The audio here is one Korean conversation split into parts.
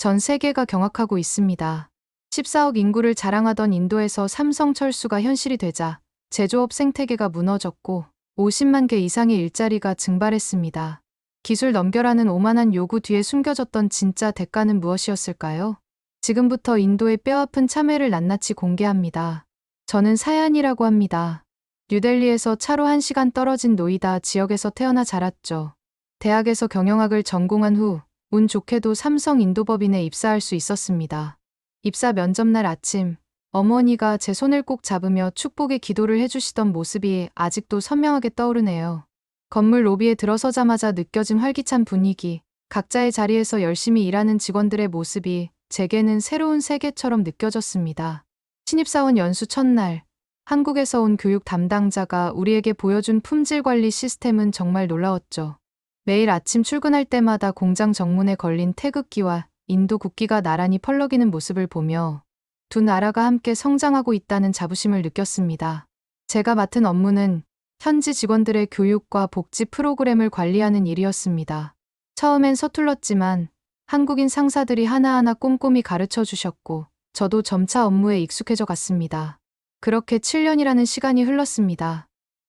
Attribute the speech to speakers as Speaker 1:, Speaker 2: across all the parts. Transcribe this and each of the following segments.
Speaker 1: 전 세계가 경악하고 있습니다. 14억 인구를 자랑하던 인도에서 삼성 철수가 현실이 되자 제조업 생태계가 무너졌고 50만 개 이상의 일자리가 증발했습니다. 기술 넘겨라는 오만한 요구 뒤에 숨겨졌던 진짜 대가는 무엇이었을까요? 지금부터 인도의 뼈아픈 참회를 낱낱이 공개합니다. 저는 사얀이라고 합니다. 뉴델리에서 차로 1시간 떨어진 노이다 지역에서 태어나 자랐죠. 대학에서 경영학을 전공한 후 운 좋게도 삼성 인도법인에 입사할 수 있었습니다. 입사 면접날 아침, 어머니가 제 손을 꼭 잡으며 축복의 기도를 해주시던 모습이 아직도 선명하게 떠오르네요. 건물 로비에 들어서자마자 느껴진 활기찬 분위기, 각자의 자리에서 열심히 일하는 직원들의 모습이 제게는 새로운 세계처럼 느껴졌습니다. 신입사원 연수 첫날, 한국에서 온 교육 담당자가 우리에게 보여준 품질 관리 시스템은 정말 놀라웠죠. 매일 아침 출근할 때마다 공장 정문에 걸린 태극기와 인도 국기가 나란히 펄럭이는 모습을 보며 두 나라가 함께 성장하고 있다는 자부심을 느꼈습니다. 제가 맡은 업무는 현지 직원들의 교육과 복지 프로그램을 관리하는 일이었습니다. 처음엔 서툴렀지만 한국인 상사들이 하나하나 꼼꼼히 가르쳐 주셨고 저도 점차 업무에 익숙해져 갔습니다. 그렇게 7년이라는 시간이 흘렀습니다.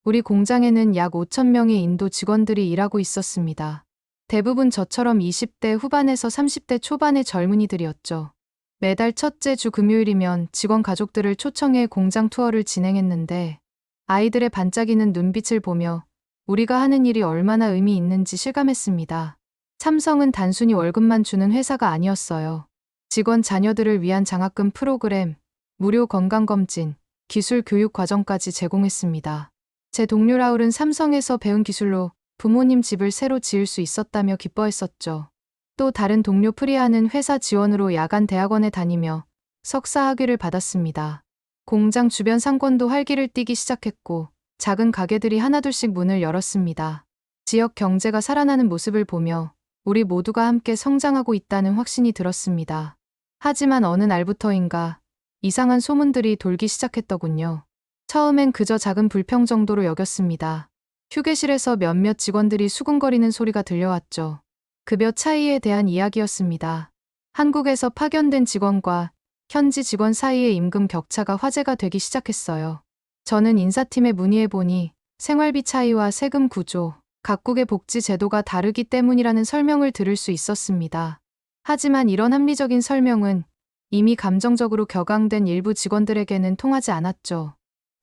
Speaker 1: 우리 공장에는 약 5천 명의 인도 직원들이 일하고 있었습니다. 대부분 저처럼 20대 후반에서 30대 초반의 젊은이들이었죠. 매달 첫째 주 금요일이면 직원 가족들을 초청해 공장 투어를 진행했는데 아이들의 반짝이는 눈빛을 보며 우리가 하는 일이 얼마나 의미 있는지 실감했습니다. 삼성은 단순히 월급만 주는 회사가 아니었어요. 직원 자녀들을 위한 장학금 프로그램, 무료 건강검진, 기술 교육 과정까지 제공했습니다. 제 동료 라울은 삼성에서 배운 기술로 부모님 집을 새로 지을 수 있었다며 기뻐했었죠. 또 다른 동료 프리아는 회사 지원으로 야간 대학원에 다니며 석사 학위를 받았습니다. 공장 주변 상권도 활기를 띠기 시작했고 작은 가게들이 하나둘씩 문을 열었습니다. 지역 경제가 살아나는 모습을 보며 우리 모두가 함께 성장하고 있다는 확신이 들었습니다. 하지만 어느 날부터인가 이상한 소문들이 돌기 시작했더군요. 처음엔 그저 작은 불평 정도로 여겼습니다. 휴게실에서 몇몇 직원들이 수군거리는 소리가 들려왔죠. 급여 차이에 대한 이야기였습니다. 한국에서 파견된 직원과 현지 직원 사이의 임금 격차가 화제가 되기 시작했어요. 저는 인사팀에 문의해보니 생활비 차이와 세금 구조, 각국의 복지 제도가 다르기 때문이라는 설명을 들을 수 있었습니다. 하지만 이런 합리적인 설명은 이미 감정적으로 격앙된 일부 직원들에게는 통하지 않았죠.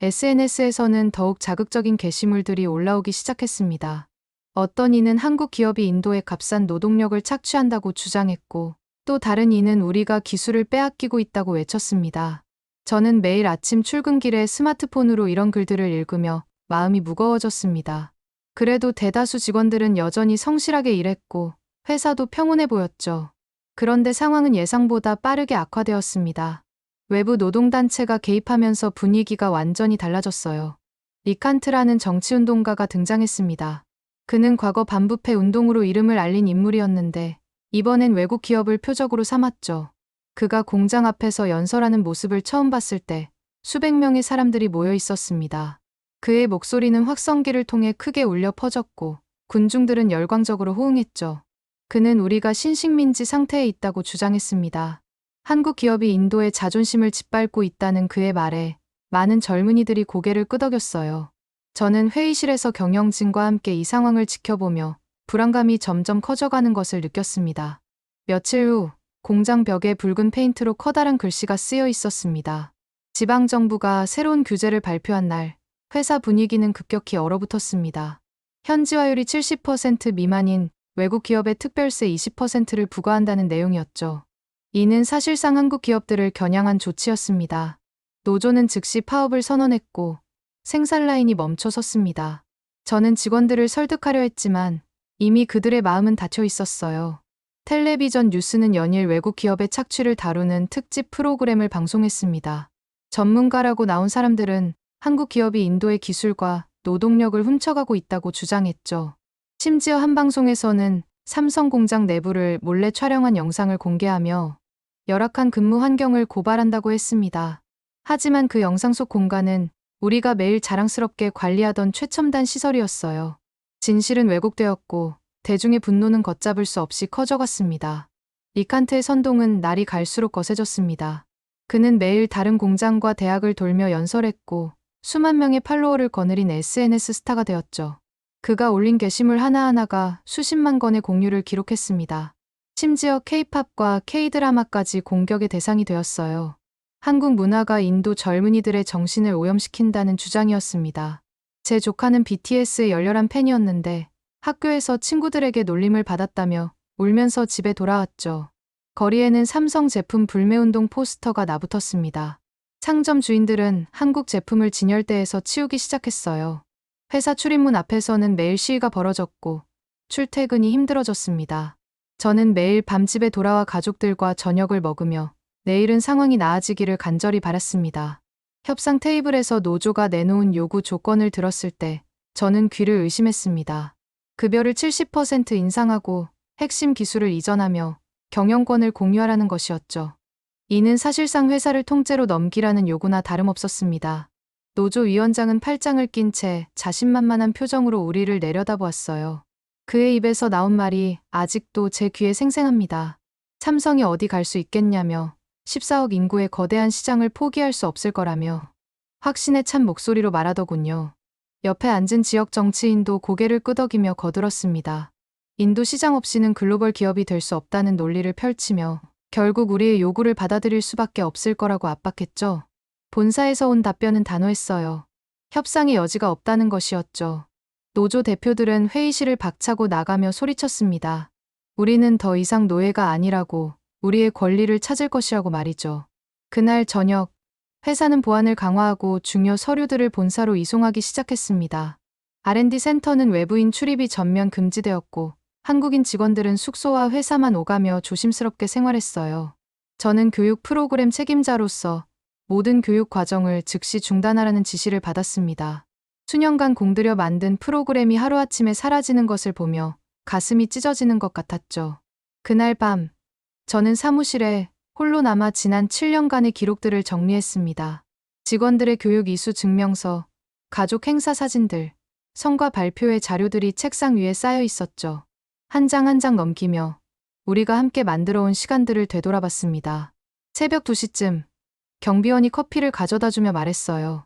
Speaker 1: SNS에서는 더욱 자극적인 게시물들이 올라오기 시작했습니다. 어떤 이는 한국 기업이 인도에 값싼 노동력을 착취한다고 주장했고, 또 다른 이는 우리가 기술을 빼앗기고 있다고 외쳤습니다. 저는 매일 아침 출근길에 스마트폰으로 이런 글들을 읽으며 마음이 무거워졌습니다. 그래도 대다수 직원들은 여전히 성실하게 일했고, 회사도 평온해 보였죠. 그런데 상황은 예상보다 빠르게 악화되었습니다. 외부 노동단체가 개입하면서 분위기가 완전히 달라졌어요. 리칸트라는 정치운동가가 등장했습니다. 그는 과거 반부패 운동으로 이름을 알린 인물이었는데 이번엔 외국 기업을 표적으로 삼았죠. 그가 공장 앞에서 연설하는 모습을 처음 봤을 때 수백 명의 사람들이 모여 있었습니다. 그의 목소리는 확성기를 통해 크게 울려 퍼졌고 군중들은 열광적으로 호응했죠. 그는 우리가 신식민지 상태에 있다고 주장했습니다. 한국 기업이 인도의 자존심을 짓밟고 있다는 그의 말에 많은 젊은이들이 고개를 끄덕였어요. 저는 회의실에서 경영진과 함께 이 상황을 지켜보며 불안감이 점점 커져가는 것을 느꼈습니다. 며칠 후 공장 벽에 붉은 페인트로 커다란 글씨가 쓰여 있었습니다. 지방정부가 새로운 규제를 발표한 날 회사 분위기는 급격히 얼어붙었습니다. 현지화율이 70% 미만인 외국 기업의 특별세 20%를 부과한다는 내용이었죠. 이는 사실상 한국 기업들을 겨냥한 조치였습니다. 노조는 즉시 파업을 선언했고 생산 라인이 멈춰 섰습니다. 저는 직원들을 설득하려 했지만 이미 그들의 마음은 닫혀 있었어요. 텔레비전 뉴스는 연일 외국 기업의 착취를 다루는 특집 프로그램을 방송했습니다. 전문가라고 나온 사람들은 한국 기업이 인도의 기술과 노동력을 훔쳐가고 있다고 주장했죠. 심지어 한 방송에서는 삼성 공장 내부를 몰래 촬영한 영상을 공개하며 열악한 근무 환경을 고발한다고 했습니다. 하지만 그 영상 속 공간은 우리가 매일 자랑스럽게 관리하던 최첨단 시설이었어요. 진실은 왜곡되었고 대중의 분노는 걷잡을 수 없이 커져갔습니다. 리칸트의 선동은 날이 갈수록 거세졌습니다. 그는 매일 다른 공장과 대학을 돌며 연설했고 수만 명의 팔로워를 거느린 SNS 스타가 되었죠. 그가 올린 게시물 하나하나가 수십만 건의 공유를 기록했습니다. 심지어 K-팝과 K-드라마까지 공격의 대상이 되었어요. 한국 문화가 인도 젊은이들의 정신을 오염시킨다는 주장이었습니다. 제 조카는 BTS의 열렬한 팬이었는데 학교에서 친구들에게 놀림을 받았다며 울면서 집에 돌아왔죠. 거리에는 삼성 제품 불매운동 포스터가 나붙었습니다. 상점 주인들은 한국 제품을 진열대에서 치우기 시작했어요. 회사 출입문 앞에서는 매일 시위가 벌어졌고 출퇴근이 힘들어졌습니다. 저는 매일 밤 집에 돌아와 가족들과 저녁을 먹으며 내일은 상황이 나아지기를 간절히 바랐습니다. 협상 테이블에서 노조가 내놓은 요구 조건을 들었을 때 저는 귀를 의심했습니다. 급여를 70% 인상하고 핵심 기술을 이전하며 경영권을 공유하라는 것이었죠. 이는 사실상 회사를 통째로 넘기라는 요구나 다름없었습니다. 노조 위원장은 팔짱을 낀 채 자신만만한 표정으로 우리를 내려다보았어요. 그의 입에서 나온 말이 아직도 제 귀에 생생합니다. 삼성이 어디 갈 수 있겠냐며 14억 인구의 거대한 시장을 포기할 수 없을 거라며 확신에 찬 목소리로 말하더군요. 옆에 앉은 지역 정치인도 고개를 끄덕이며 거들었습니다. 인도 시장 없이는 글로벌 기업이 될 수 없다는 논리를 펼치며 결국 우리의 요구를 받아들일 수밖에 없을 거라고 압박했죠. 본사에서 온 답변은 단호했어요. 협상의 여지가 없다는 것이었죠. 노조 대표들은 회의실을 박차고 나가며 소리쳤습니다. 우리는 더 이상 노예가 아니라고 우리의 권리를 찾을 것이라고 말이죠. 그날 저녁, 회사는 보안을 강화하고 중요 서류들을 본사로 이송하기 시작했습니다. R&D 센터는 외부인 출입이 전면 금지되었고 한국인 직원들은 숙소와 회사만 오가며 조심스럽게 생활했어요. 저는 교육 프로그램 책임자로서 모든 교육 과정을 즉시 중단하라는 지시를 받았습니다. 수년간 공들여 만든 프로그램이 하루아침에 사라지는 것을 보며 가슴이 찢어지는 것 같았죠. 그날 밤, 저는 사무실에 홀로 남아 지난 7년간의 기록들을 정리했습니다. 직원들의 교육 이수 증명서, 가족 행사 사진들, 성과 발표의 자료들이 책상 위에 쌓여 있었죠. 한 장 한장 넘기며 우리가 함께 만들어 온 시간들을 되돌아봤습니다. 새벽 2시쯤 경비원이 커피를 가져다 주며 말했어요.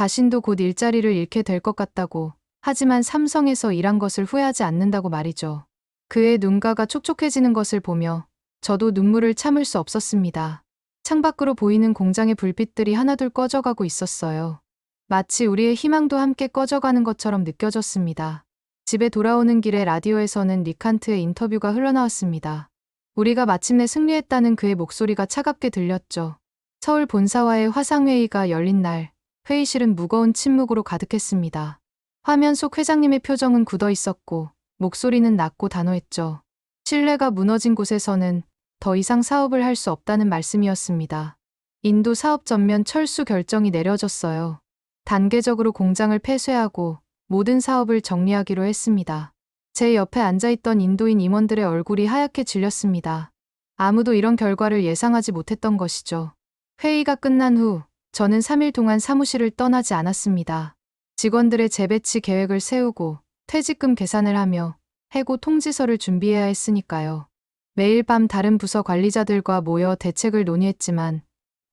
Speaker 1: 자신도 곧 일자리를 잃게 될 것 같다고 하지만 삼성에서 일한 것을 후회하지 않는다고 말이죠. 그의 눈가가 촉촉해지는 것을 보며 저도 눈물을 참을 수 없었습니다. 창밖으로 보이는 공장의 불빛들이 하나둘 꺼져가고 있었어요. 마치 우리의 희망도 함께 꺼져가는 것처럼 느껴졌습니다. 집에 돌아오는 길에 라디오에서는 리칸트의 인터뷰가 흘러나왔습니다. 우리가 마침내 승리했다는 그의 목소리가 차갑게 들렸죠. 서울 본사와의 화상회의가 열린 날, 회의실은 무거운 침묵으로 가득했습니다. 화면 속 회장님의 표정은 굳어 있었고, 목소리는 낮고 단호했죠. 신뢰가 무너진 곳에서는 더 이상 사업을 할 수 없다는 말씀이었습니다. 인도 사업 전면 철수 결정이 내려졌어요. 단계적으로 공장을 폐쇄하고 모든 사업을 정리하기로 했습니다. 제 옆에 앉아있던 인도인 임원들의 얼굴이 하얗게 질렸습니다. 아무도 이런 결과를 예상하지 못했던 것이죠. 회의가 끝난 후 저는 3일 동안 사무실을 떠나지 않았습니다. 직원들의 재배치 계획을 세우고 퇴직금 계산을 하며 해고 통지서를 준비해야 했으니까요. 매일 밤 다른 부서 관리자들과 모여 대책을 논의했지만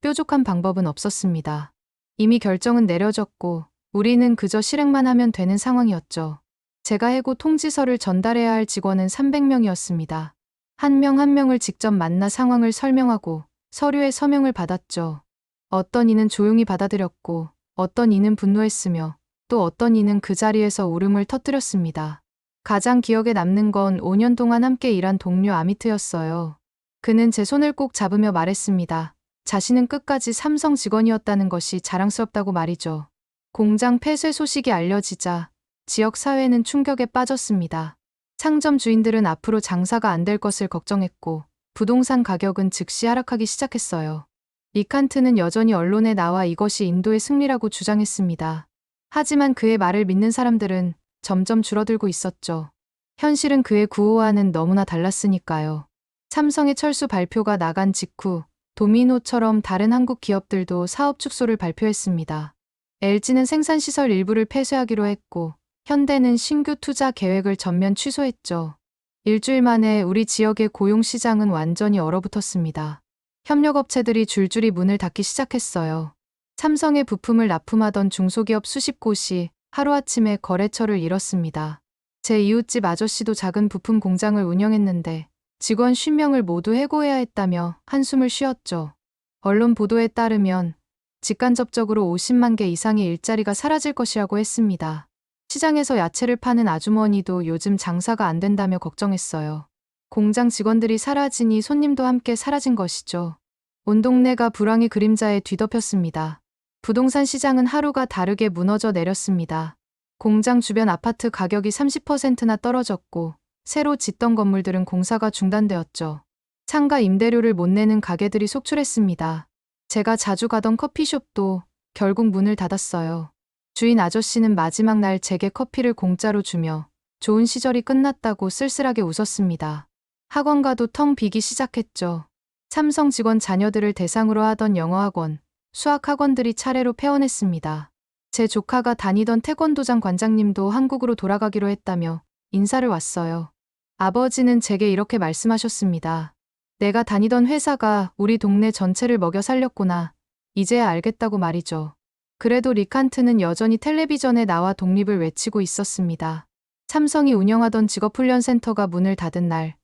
Speaker 1: 뾰족한 방법은 없었습니다. 이미 결정은 내려졌고 우리는 그저 실행만 하면 되는 상황이었죠. 제가 해고 통지서를 전달해야 할 직원은 300명이었습니다. 한 명한 명을 직접 만나 상황을 설명하고 서류에 서명을 받았죠. 어떤 이는 조용히 받아들였고 어떤 이는 분노했으며 또 어떤 이는 그 자리에서 울음을 터뜨렸습니다. 가장 기억에 남는 건 5년 동안 함께 일한 동료 아미트였어요. 그는 제 손을 꼭 잡으며 말했습니다. 자신은 끝까지 삼성 직원이었다는 것이 자랑스럽다고 말이죠. 공장 폐쇄 소식이 알려지자 지역 사회는 충격에 빠졌습니다. 상점 주인들은 앞으로 장사가 안 될 것을 걱정했고 부동산 가격은 즉시 하락하기 시작했어요. 리칸트는 여전히 언론에 나와 이것이 인도의 승리라고 주장했습니다. 하지만 그의 말을 믿는 사람들은 점점 줄어들고 있었죠. 현실은 그의 구호와는 너무나 달랐으니까요. 삼성의 철수 발표가 나간 직후 도미노처럼 다른 한국 기업들도 사업 축소를 발표했습니다. LG는 생산시설 일부를 폐쇄하기로 했고 현대는 신규 투자 계획을 전면 취소했죠. 일주일 만에 우리 지역의 고용 시장은 완전히 얼어붙었습니다. 협력업체들이 줄줄이 문을 닫기 시작했어요. 삼성의 부품을 납품하던 중소기업 수십 곳이 하루아침에 거래처를 잃었습니다. 제 이웃집 아저씨도 작은 부품 공장을 운영했는데 직원 50명을 모두 해고해야 했다며 한숨을 쉬었죠. 언론 보도에 따르면 직간접적으로 50만 개 이상의 일자리가 사라질 것이라고 했습니다. 시장에서 야채를 파는 아주머니도 요즘 장사가 안 된다며 걱정했어요. 공장 직원들이 사라지니 손님도 함께 사라진 것이죠. 온 동네가 불황의 그림자에 뒤덮였습니다. 부동산 시장은 하루가 다르게 무너져 내렸습니다. 공장 주변 아파트 가격이 30%나 떨어졌고 새로 짓던 건물들은 공사가 중단되었죠. 상가 임대료를 못 내는 가게들이 속출했습니다. 제가 자주 가던 커피숍도 결국 문을 닫았어요. 주인 아저씨는 마지막 날 제게 커피를 공짜로 주며 좋은 시절이 끝났다고 쓸쓸하게 웃었습니다. 학원가도 텅 비기 시작했죠. 삼성 직원 자녀들을 대상으로 하던 영어학원, 수학학원들이 차례로 폐원했습니다. 제 조카가 다니던 태권도장 관장님도 한국으로 돌아가기로 했다며 인사를 왔어요. 아버지는 제게 이렇게 말씀하셨습니다. 내가 다니던 회사가 우리 동네 전체를 먹여 살렸구나. 이제야 알겠다고 말이죠. 그래도 리칸트는 여전히 텔레비전에 나와 독립을 외치고 있었습니다. 삼성이 운영하던 직업훈련센터가 문을 닫은 날,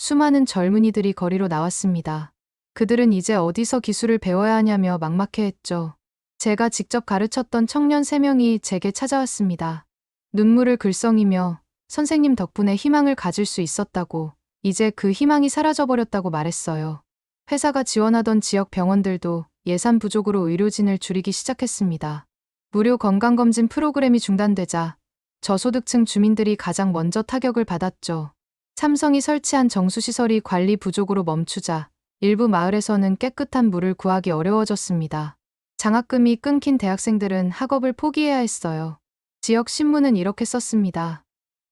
Speaker 1: 수많은 젊은이들이 거리로 나왔습니다. 그들은 이제 어디서 기술을 배워야 하냐며 막막해했죠. 제가 직접 가르쳤던 청년 3명이 제게 찾아왔습니다. 눈물을 글썽이며 선생님 덕분에 희망을 가질 수 있었다고, 이제 그 희망이 사라져버렸다고 말했어요. 회사가 지원하던 지역 병원들도 예산 부족으로 의료진을 줄이기 시작했습니다. 무료 건강검진 프로그램이 중단되자 저소득층 주민들이 가장 먼저 타격을 받았죠. 삼성이 설치한 정수시설이 관리 부족으로 멈추자 일부 마을에서는 깨끗한 물을 구하기 어려워졌습니다. 장학금이 끊긴 대학생들은 학업을 포기해야 했어요. 지역 신문은 이렇게 썼습니다.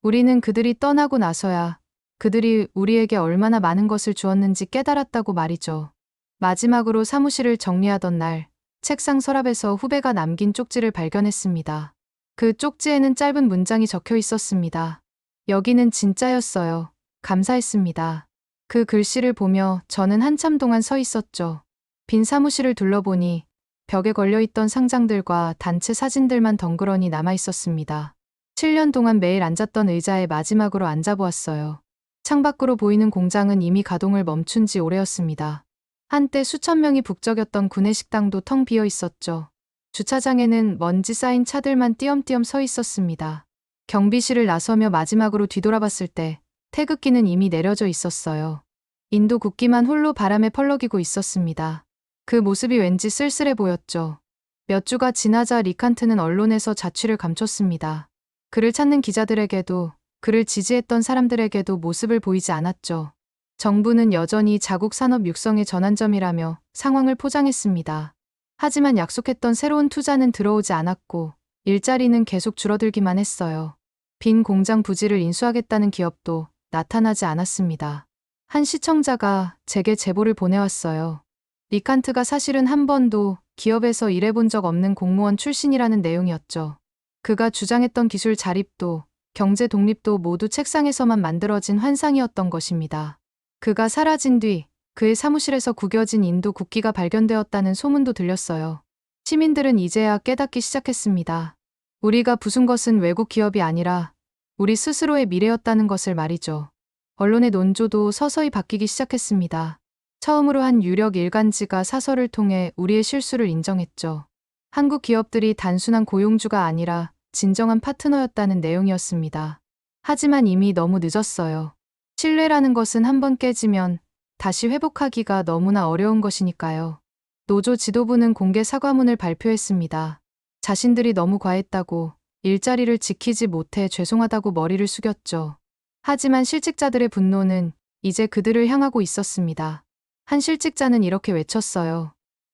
Speaker 1: 우리는 그들이 떠나고 나서야 그들이 우리에게 얼마나 많은 것을 주었는지 깨달았다고 말이죠. 마지막으로 사무실을 정리하던 날, 책상 서랍에서 후배가 남긴 쪽지를 발견했습니다. 그 쪽지에는 짧은 문장이 적혀 있었습니다. 여기는 진짜였어요. 감사했습니다. 그 글씨를 보며 저는 한참 동안 서 있었죠. 빈 사무실을 둘러보니 벽에 걸려있던 상장들과 단체 사진들만 덩그러니 남아 있었습니다. 7년 동안 매일 앉았던 의자에 마지막으로 앉아보았어요. 창밖으로 보이는 공장은 이미 가동을 멈춘 지 오래였습니다. 한때 수천 명이 북적였던 구내식당도 텅 비어 있었죠. 주차장에는 먼지 쌓인 차들만 띄엄띄엄 서 있었습니다. 경비실을 나서며 마지막으로 뒤돌아봤을 때 태극기는 이미 내려져 있었어요. 인도 국기만 홀로 바람에 펄럭이고 있었습니다. 그 모습이 왠지 쓸쓸해 보였죠. 몇 주가 지나자 리칸트는 언론에서 자취를 감췄습니다. 그를 찾는 기자들에게도 그를 지지했던 사람들에게도 모습을 보이지 않았죠. 정부는 여전히 자국 산업 육성의 전환점이라며 상황을 포장했습니다. 하지만 약속했던 새로운 투자는 들어오지 않았고 일자리는 계속 줄어들기만 했어요. 빈 공장 부지를 인수하겠다는 기업도 나타나지 않았습니다. 한 시청자가 제게 제보를 보내왔어요. 리칸트가 사실은 한 번도 기업에서 일해본 적 없는 공무원 출신이라는 내용이었죠. 그가 주장했던 기술 자립도 경제 독립도 모두 책상에서만 만들어진 환상이었던 것입니다. 그가 사라진 뒤 그의 사무실에서 구겨진 인도 국기가 발견되었다는 소문도 들렸어요. 시민들은 이제야 깨닫기 시작했습니다. 우리가 부순 것은 외국 기업이 아니라 우리 스스로의 미래였다는 것을 말이죠. 언론의 논조도 서서히 바뀌기 시작했습니다. 처음으로 한 유력 일간지가 사설을 통해 우리의 실수를 인정했죠. 한국 기업들이 단순한 고용주가 아니라 진정한 파트너였다는 내용이었습니다. 하지만 이미 너무 늦었어요. 신뢰라는 것은 한 번 깨지면 다시 회복하기가 너무나 어려운 것이니까요. 노조 지도부는 공개 사과문을 발표했습니다. 자신들이 너무 과했다고 일자리를 지키지 못해 죄송하다고 머리를 숙였죠. 하지만 실직자들의 분노는 이제 그들을 향하고 있었습니다. 한 실직자는 이렇게 외쳤어요.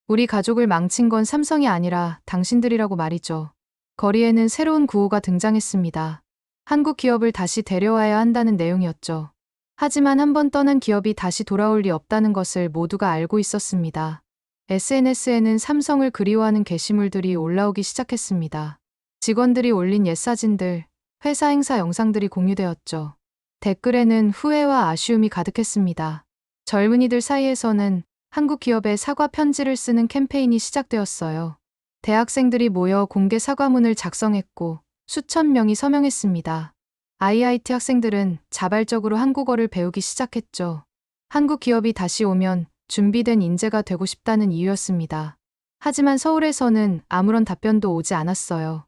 Speaker 1: 우리 가족을 망친 건 삼성이 아니라 당신들이라고 말이죠. 거리에는 새로운 구호가 등장했습니다. 한국 기업을 다시 데려와야 한다는 내용이었죠. 하지만 한 번 떠난 기업이 다시 돌아올 리 없다는 것을 모두가 알고 있었습니다. SNS에는 삼성을 그리워하는 게시물들이 올라오기 시작했습니다. 직원들이 올린 옛 사진들, 회사 행사 영상들이 공유되었죠. 댓글에는 후회와 아쉬움이 가득했습니다. 젊은이들 사이에서는 한국 기업에 사과 편지를 쓰는 캠페인이 시작되었어요. 대학생들이 모여 공개 사과문을 작성했고 수천 명이 서명했습니다. IIT 학생들은 자발적으로 한국어를 배우기 시작했죠. 한국 기업이 다시 오면 준비된 인재가 되고 싶다는 이유였습니다. 하지만 서울에서는 아무런 답변도 오지 않았어요.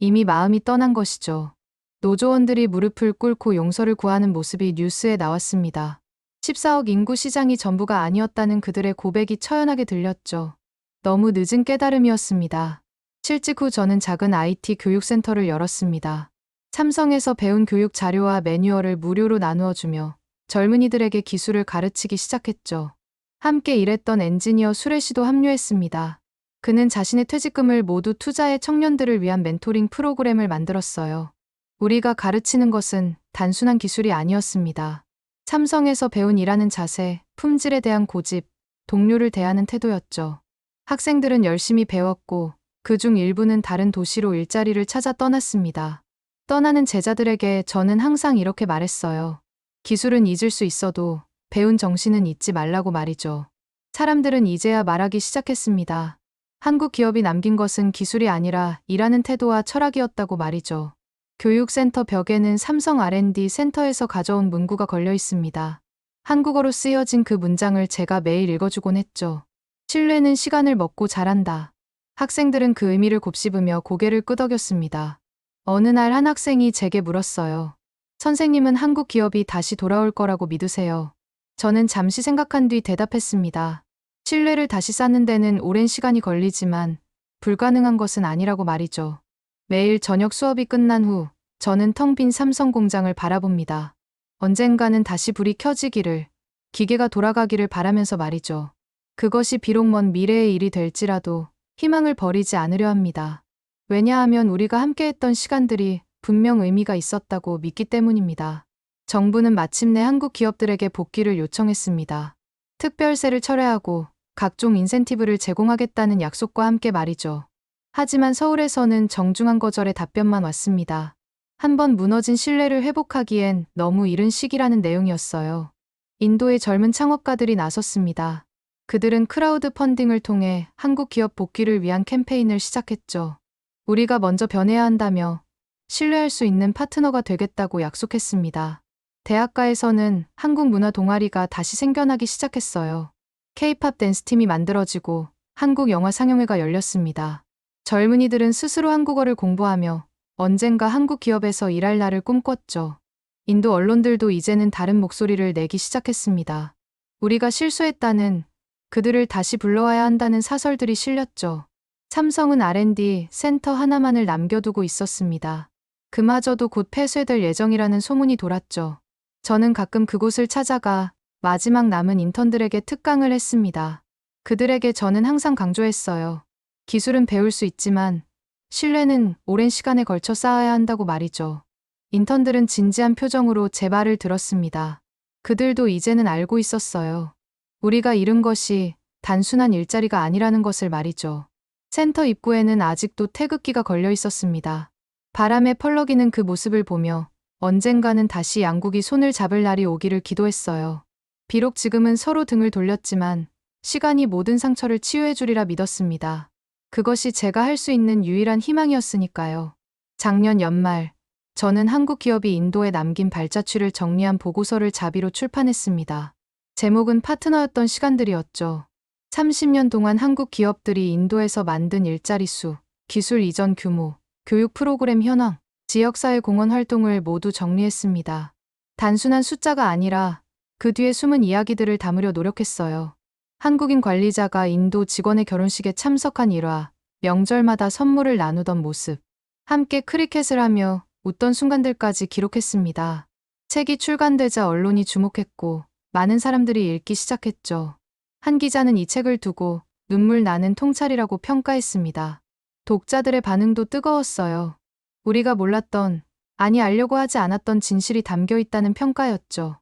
Speaker 1: 이미 마음이 떠난 것이죠. 노조원들이 무릎을 꿇고 용서를 구하는 모습이 뉴스에 나왔습니다. 14억 인구 시장이 전부가 아니었다는 그들의 고백이 처연하게 들렸죠. 너무 늦은 깨달음이었습니다. 실직 후 저는 작은 IT 교육센터를 열었습니다. 삼성에서 배운 교육 자료와 매뉴얼을 무료로 나누어 주며 젊은이들에게 기술을 가르치기 시작했죠. 함께 일했던 엔지니어 수레 씨도 합류했습니다. 그는 자신의 퇴직금을 모두 투자해 청년들을 위한 멘토링 프로그램을 만들었어요. 우리가 가르치는 것은 단순한 기술이 아니었습니다. 삼성에서 배운 일하는 자세, 품질에 대한 고집, 동료를 대하는 태도였죠. 학생들은 열심히 배웠고 그 중 일부는 다른 도시로 일자리를 찾아 떠났습니다. 떠나는 제자들에게 저는 항상 이렇게 말했어요. 기술은 잊을 수 있어도 배운 정신은 잊지 말라고 말이죠. 사람들은 이제야 말하기 시작했습니다. 한국 기업이 남긴 것은 기술이 아니라 일하는 태도와 철학이었다고 말이죠. 교육센터 벽에는 삼성 R&D 센터에서 가져온 문구가 걸려 있습니다. 한국어로 쓰여진 그 문장을 제가 매일 읽어주곤 했죠. 신뢰는 시간을 먹고 자란다. 학생들은 그 의미를 곱씹으며 고개를 끄덕였습니다. 어느 날 한 학생이 제게 물었어요. 선생님은 한국 기업이 다시 돌아올 거라고 믿으세요. 저는 잠시 생각한 뒤 대답했습니다. 신뢰를 다시 쌓는 데는 오랜 시간이 걸리지만 불가능한 것은 아니라고 말이죠. 매일 저녁 수업이 끝난 후 저는 텅 빈 삼성 공장을 바라봅니다. 언젠가는 다시 불이 켜지기를, 기계가 돌아가기를 바라면서 말이죠. 그것이 비록 먼 미래의 일이 될지라도 희망을 버리지 않으려 합니다. 왜냐하면 우리가 함께했던 시간들이 분명 의미가 있었다고 믿기 때문입니다. 정부는 마침내 한국 기업들에게 복귀를 요청했습니다. 특별세를 철회하고 각종 인센티브를 제공하겠다는 약속과 함께 말이죠. 하지만 서울에서는 정중한 거절의 답변만 왔습니다. 한번 무너진 신뢰를 회복하기엔 너무 이른 시기라는 내용이었어요. 인도의 젊은 창업가들이 나섰습니다. 그들은 크라우드 펀딩을 통해 한국 기업 복귀를 위한 캠페인을 시작했죠. 우리가 먼저 변해야 한다며 신뢰할 수 있는 파트너가 되겠다고 약속했습니다. 대학가에서는 한국 문화 동아리가 다시 생겨나기 시작했어요. K-팝 댄스팀이 만들어지고 한국 영화 상영회가 열렸습니다. 젊은이들은 스스로 한국어를 공부하며 언젠가 한국 기업에서 일할 날을 꿈꿨죠. 인도 언론들도 이제는 다른 목소리를 내기 시작했습니다. 우리가 실수했다는 그들을 다시 불러와야 한다는 사설들이 실렸죠. 삼성은 R&D 센터 하나만을 남겨두고 있었습니다. 그마저도 곧 폐쇄될 예정이라는 소문이 돌았죠. 저는 가끔 그곳을 찾아가 마지막 남은 인턴들에게 특강을 했습니다. 그들에게 저는 항상 강조했어요. 기술은 배울 수 있지만 신뢰는 오랜 시간에 걸쳐 쌓아야 한다고 말이죠. 인턴들은 진지한 표정으로 제 말을 들었습니다. 그들도 이제는 알고 있었어요. 우리가 잃은 것이 단순한 일자리가 아니라는 것을 말이죠. 센터 입구에는 아직도 태극기가 걸려 있었습니다. 바람에 펄럭이는 그 모습을 보며 언젠가는 다시 양국이 손을 잡을 날이 오기를 기도했어요. 비록 지금은 서로 등을 돌렸지만 시간이 모든 상처를 치유해 주리라 믿었습니다. 그것이 제가 할 수 있는 유일한 희망이었으니까요. 작년 연말, 저는 한국 기업이 인도에 남긴 발자취를 정리한 보고서를 자비로 출판했습니다. 제목은 파트너였던 시간들이었죠. 30년 동안 한국 기업들이 인도에서 만든 일자리 수, 기술 이전 규모, 교육 프로그램 현황, 지역사회 공헌 활동을 모두 정리했습니다. 단순한 숫자가 아니라 그 뒤에 숨은 이야기들을 담으려 노력했어요. 한국인 관리자가 인도 직원의 결혼식에 참석한 일화, 명절마다 선물을 나누던 모습, 함께 크리켓을 하며 웃던 순간들까지 기록했습니다. 책이 출간되자 언론이 주목했고 많은 사람들이 읽기 시작했죠. 한 기자는 이 책을 두고 눈물 나는 통찰이라고 평가했습니다. 독자들의 반응도 뜨거웠어요. 우리가 몰랐던, 아니 알려고 하지 않았던 진실이 담겨 있다는 평가였죠.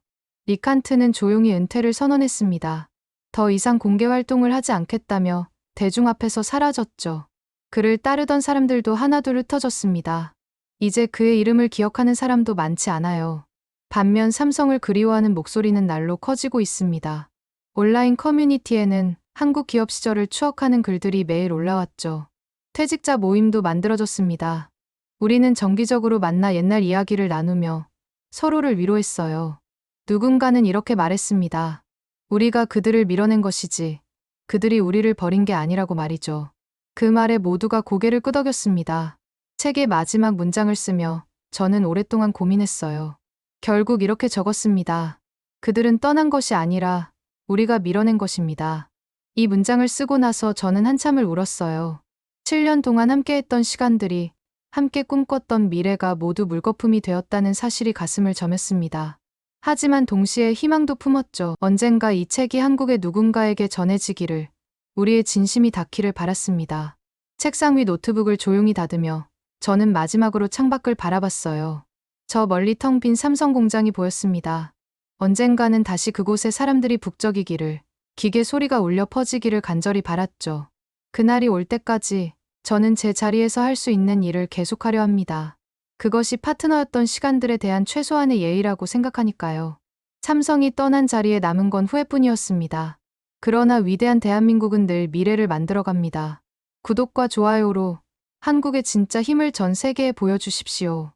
Speaker 1: 리칸트는 조용히 은퇴를 선언했습니다. 더 이상 공개 활동을 하지 않겠다며 대중 앞에서 사라졌죠. 그를 따르던 사람들도 하나둘 흩어졌습니다. 이제 그의 이름을 기억하는 사람도 많지 않아요. 반면 삼성을 그리워하는 목소리는 날로 커지고 있습니다. 온라인 커뮤니티에는 한국 기업 시절을 추억하는 글들이 매일 올라왔죠. 퇴직자 모임도 만들어졌습니다. 우리는 정기적으로 만나 옛날 이야기를 나누며 서로를 위로했어요. 누군가는 이렇게 말했습니다. 우리가 그들을 밀어낸 것이지, 그들이 우리를 버린 게 아니라고 말이죠. 그 말에 모두가 고개를 끄덕였습니다. 책의 마지막 문장을 쓰며 저는 오랫동안 고민했어요. 결국 이렇게 적었습니다. 그들은 떠난 것이 아니라 우리가 밀어낸 것입니다. 이 문장을 쓰고 나서 저는 한참을 울었어요. 7년 동안 함께했던 시간들이 함께 꿈꿨던 미래가 모두 물거품이 되었다는 사실이 가슴을 저몄습니다. 하지만 동시에 희망도 품었죠. 언젠가 이 책이 한국의 누군가에게 전해지기를, 우리의 진심이 닿기를 바랐습니다. 책상 위 노트북을 조용히 닫으며 저는 마지막으로 창밖을 바라봤어요. 저 멀리 텅 빈 삼성 공장이 보였습니다. 언젠가는 다시 그곳에 사람들이 북적이기를, 기계 소리가 울려 퍼지기를 간절히 바랐죠. 그날이 올 때까지 저는 제 자리에서 할 수 있는 일을 계속하려 합니다. 그것이 파트너였던 시간들에 대한 최소한의 예의라고 생각하니까요. 삼성이 떠난 자리에 남은 건 후회뿐이었습니다. 그러나 위대한 대한민국은 늘 미래를 만들어갑니다. 구독과 좋아요로 한국의 진짜 힘을 전 세계에 보여주십시오.